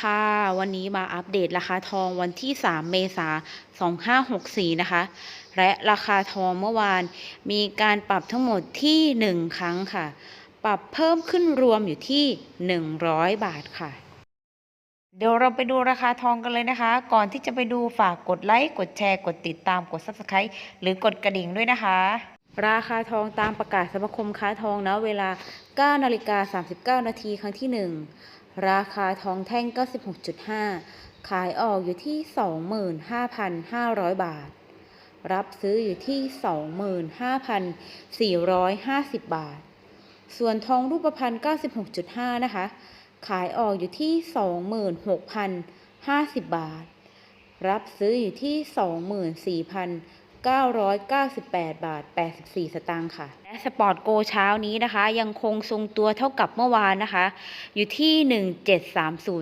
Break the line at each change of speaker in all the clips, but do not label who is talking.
ค่ะ วันนี้มาอัปเดตราคาทองวันที่ 3 เมษายน 2564 นะคะ และราคาทองเมื่อวานมีการปรับทั้งหมดที่ 1 ครั้งค่ะ ปรับเพิ่มขึ้นรวมอยู่ที่ 100 บาทค่ะ เดี๋ยวเราไปดูราคาทองกันเลยนะคะ ก่อนที่จะไปดูฝากกดไลค์ กดแชร์ กดติดตาม กด Subscribe หรือกดกระดิ่งด้วยนะคะ ราคาทองตามประกาศสมาคมค้าทองนะเวลา 9 นาฬิกา 39 นาทีครั้งที่ 1 ราคาทองแท่ง96.5 ขายออกอยู่ที่ 25,500 บาท รับซื้ออยู่ที่ 25,450 บาท ส่วนทองรูปพรรณ96.5 นะคะ ขายออกอยู่ที่ 26,050 บาท รับซื้ออยู่ที่ 24,000 998 บาท 84 สตางค์ค่ะ และสปอร์ตโกเช้านี้นะคะ ยังคงทรงตัวเท่ากับเมื่อวานนะคะ อยู่ที่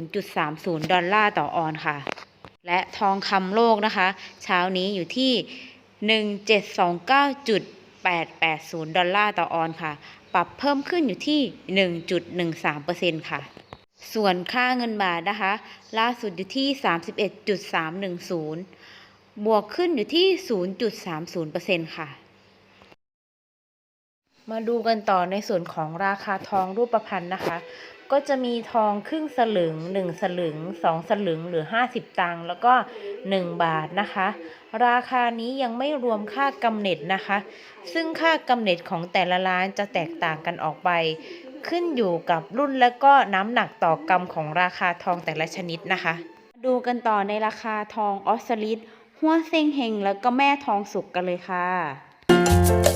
1730.30 ดอลลาร์ต่อออนค่ะ และทองคำโลกนะคะ เช้านี้อยู่ที่ 1729.880 ดอลลาร์ต่อออนค่ะ ปรับเพิ่มขึ้นอยู่ที่ 1.13%ค่ะส่วนค่าเงินบาทนะคะ ล่าสุดอยู่ที่ 31.310 บวกขึ้นอยู่ที่ 0.30%ค่ะ มาดูกันต่อในส่วนของราคาทองรูปพรรณนะคะ ก็จะมีทองครึ่งสลึง 1 สลึง 2 สลึงหรือ 50 ตังค์แล้วก็ 1 บาทนะคะ ราคานี้ยังไม่รวมค่ากำเนิดนะคะ ซึ่งค่ากำเนิดของแต่ละร้านจะแตกต่างกันออกไป ขึ้นอยู่กับรุ่นและก็น้ำหนักต่อกรัมของราคาทองแต่ละชนิดนะคะ ดูกันต่อในราคาทองออสซาลิด หัวเซ็งเฮงแล้วก็แม่ทองสุกกันเลยค่ะ